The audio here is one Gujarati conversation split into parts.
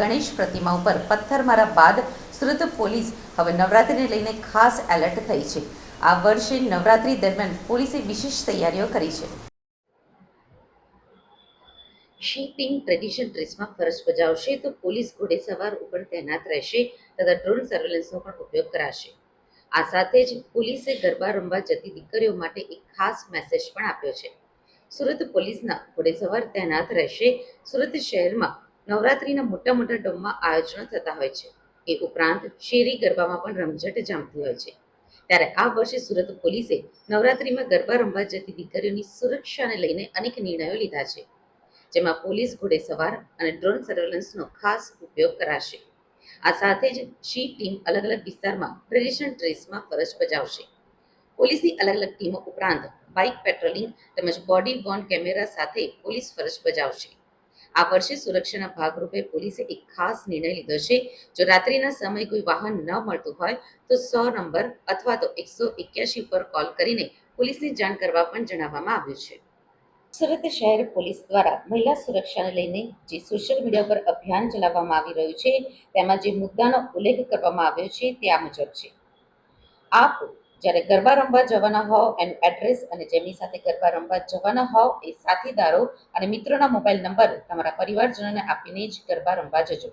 ગણેશ પ્રતિમા ઉપર પથ્થરમારા બાદ સુરત પોલીસ હવે નવરાત્રિને લઈને ખાસ એલર્ટ થઈ છે. આ વર્ષે નવરાત્રિ દરમિયાન પોલીસે વિશેષ તૈયારીઓ કરી છે. શિપિંગ ટ્રેડિશન ડ્રેસમાં ફરજ બજાવશે તો પોલીસ ઘોડેસવાર ઉપર તૈનાત રહેશે તથા ડ્રોન સર્વેલન્સનો પણ ઉપયોગ કરાશે. આ સાથે જ પોલીસે ગરબા રમવા જતી દીકરીઓ માટે એક ખાસ મેસેજ પણ આપ્યો છે. સુરત પોલીસના ઘોડેસવાર તૈનાત રહેશે. સુરત શહેરમાં નવરાત્રિના મોટા મોટા ડોમમાં આયોજનો થતા હોય છે. એ ઉપરાંત શેરી ગરબામાં પણ રમઝટ જામતી હોય છે. ત્યારે આ વર્ષે સુરત પોલીસે નવરાત્રિમાં ગરબા રમવા જતી દીકરીઓની સુરક્ષાને લઈને અનેક નિર્ણયો લીધા છે. જેમાં પોલીસ ઘોડે સવાર અને ડ્રોન સર્વેલન્સનો ખાસ ઉપયોગ કરાશે. આ સાથે જ શી ટીમ અલગ અલગ વિસ્તારમાં ટ્રેડિશનલ ડ્રેસમાં ફરજ બજાવશે. પોલીસની અલગ અલગ ટીમો ઉપરાંત બાઇક પેટ્રોલિંગ તેમજ બોડી વોર્ન કેમેરા સાથે પોલીસ ફરજ બજાવશે. આ વર્ષે સુરક્ષાના ભાગરૂપે પોલીસે એક ખાસ નિર્ણય લીધો છે. જો રાત્રિના સમયે કોઈ વાહન ન મળતું હોય, તો સો નંબર અથવા તો એકસો એક્યાસી પર કોલ કરીને પોલીસને જાણ કરવા પણ જણાવવામાં આવ્યું છે. સુરત શહેર પોલીસ દ્વારા મહિલા સુરક્ષાને લઈને જે સોશિયલ મીડિયા પર અભિયાન ચલાવવામાં આવી રહ્યું છે, તેમાં જે મુદ્દાનો ઉલ્લેખ કરવામાં આવ્યો છે, તે આ મુજબ છે. આપ જ્યારે ગરબા રમવા જવાના હોવ એનું એડ્રેસ અને જેમની સાથે ગરબા રમવા જવાના હોવ એ સાથીદારો અને મિત્રોના મોબાઈલ નંબર તમારા પરિવારજનોને આપીને જ ગરબા રમવા જજો.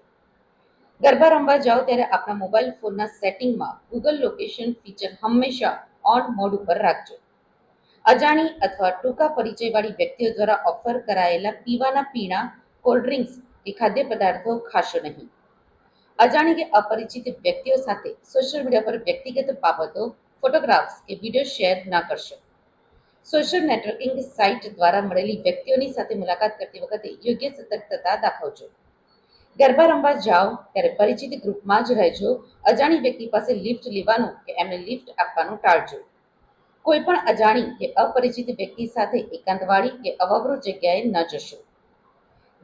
ગરબા રમવા જાઓ ત્યારે આપના મોબાઈલ ફોનના સેટિંગમાં ગૂગલ લોકેશન ફીચર હંમેશા ઓન મોડ ઉપર રાખજો. અજાણી અથવા ટૂંકા પરિચયવાળી વ્યક્તિઓ દ્વારા ઓફર કરાયેલા પીવાના પીણા કોલ્ડ ડ્રિંક્સ કે ખાદ્ય પદાર્થો ખાશો નહીં. અજાણી કે અપરિચિત વ્યક્તિઓ સાથે સોશિયલ મીડિયા પર વ્યક્તિગત બાબતો ફોટોગ્રાફ્સ કે વીડિયો શેર ના કરશો. સોશિયલ નેટવર્કિંગ સાઇટ દ્વારા મળેલી વ્યક્તિઓની સાથે મુલાકાત કરતી વખતે યોગ્ય સતર્કતા દાખવજો. ગરબા રમવા જાઓ ત્યારે પરિચિત ગ્રુપમાં જ રહેજો. અજાણી વ્યક્તિ પાસે લિફ્ટ લેવાનું કે એમને લિફ્ટ આપવાનું ટાળજો. કોઈ પણ અજાણી કે અપરિચિત વ્યક્તિ સાથે એકાંતવાળી કે અવગૃહ જગ્યાએ ન જશો.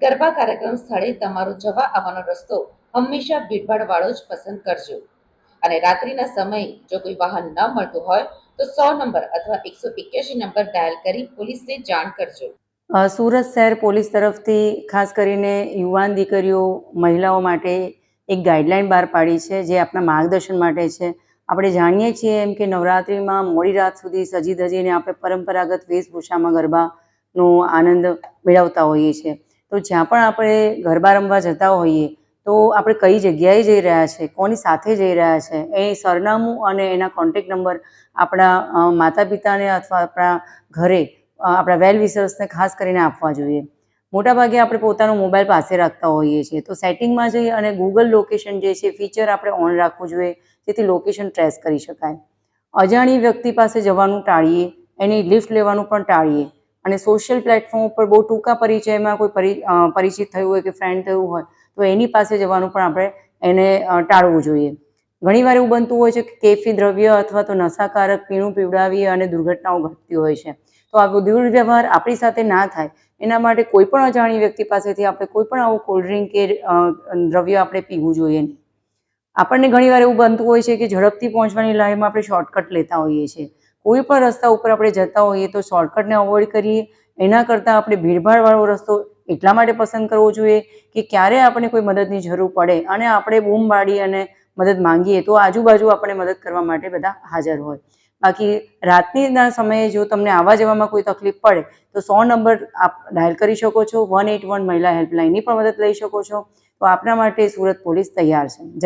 ગરબા કાર્યક્રમ સ્થળે તમારો જવા આવવાનો રસ્તો હંમેશા ભીડભાડવાળો જ પસંદ કરજો. અને રાત્રિના સમયે જો કોઈ વાહન ન મળતું હોય, તો સો નંબર અથવા એકસો એક્યાસી નંબર ડાયલ કરી પોલીસને જાણ કરજો. સુરત શહેર પોલીસ તરફથી ખાસ કરીને યુવાન દીકરીઓ, મહિલાઓ માટે એક ગાઈડલાઈન બહાર પાડી છે, જે આપણા માર્ગદર્શન માટે છે. આપણે જાણીએ છીએ એમ કે નવરાત્રિમાં મોડી રાત સુધી સજી ધજીને આપણે પરંપરાગત વેશભૂષામાં ગરબાનો આનંદ મેળવતા હોઈએ છીએ. તો જ્યાં પણ આપણે ગરબા રમવા જતા હોઈએ તો આપણે કઈ જગ્યાએ જઈ રહ્યા છે, કોની સાથે જઈ રહ્યા છે, એ સરનામું અને એના કોન્ટેક નંબર આપણા માતા પિતાને અથવા આપણા ઘરે આપણા વેલ વિસર્સને ખાસ કરીને આપવા જોઈએ. મોટાભાગે આપણે પોતાનો મોબાઈલ પાસે રાખતા હોઈએ છીએ. તો સેટિંગમાં જઈ અને ગૂગલ લોકેશન જે છે ફીચર આપણે ઓન રાખવું જોઈએ, જેથી લોકેશન ટ્રેસ કરી શકાય. અજાણી વ્યક્તિ પાસે જવાનું ટાળીએ, એની લિફ્ટ લેવાનું પણ ટાળીએ. અને સોશિયલ પ્લેટફોર્મ ઉપર બહુ ટૂંકા પરિચયમાં કોઈ પરિચિત થયું હોય કે ફ્રેન્ડ થયું હોય તો એની પાસે જવાનું પણ આપણે એને ટાળવું જોઈએ. ઘણીવાર એવું બનતું હોય છે કે કેફી દ્રવ્ય અથવા તો નશાકારક પીણું પીવડાવીએ અને દુર્ઘટનાઓ ઘટતી હોય છે. તો આ દુર્વ્યવહાર આપણી સાથે ના થાય. એના માટે કોઈ પણ અજાણી વ્યક્તિ પાસેથી આપણે કોઈ પણ આવું કોલ્ડ ડ્રિંક કે દ્રવ્ય આપણે પીવું જોઈએ નહીં. આપણને ઘણીવાર એવું બનતું હોય છે કે ઝડપથી પહોંચવાની લાઈનમાં આપણે શોર્ટકટ લેતા હોઈએ છીએ. કોઈ પણ રસ્તા ઉપર આપણે જતા હોઈએ તો શોર્ટકટને અવોઇડ કરીએ. એના કરતાં આપણે ભીડભાડવાળો રસ્તો એટલા માટે પસંદ કરવો જોઈએ કે ક્યારે આપણને કોઈ મદદની જરૂર પડે અને આપણે બૂમ પાડી અને મદદ માંગીએ તો આજુબાજુ આપણે મદદ કરવા માટે બધા હાજર હોય. બાકી રાતનીના સમયે જો તમને આવવા જવામાં કોઈ તકલીફ પડે તો સો નંબર આપ ડાયલ કરી શકો છો. વન એટ વન મહિલા હેલ્પલાઇનની પણ મદદ લઈ શકો છો. તો આપના માટે સુરત પોલીસ તૈયાર છે.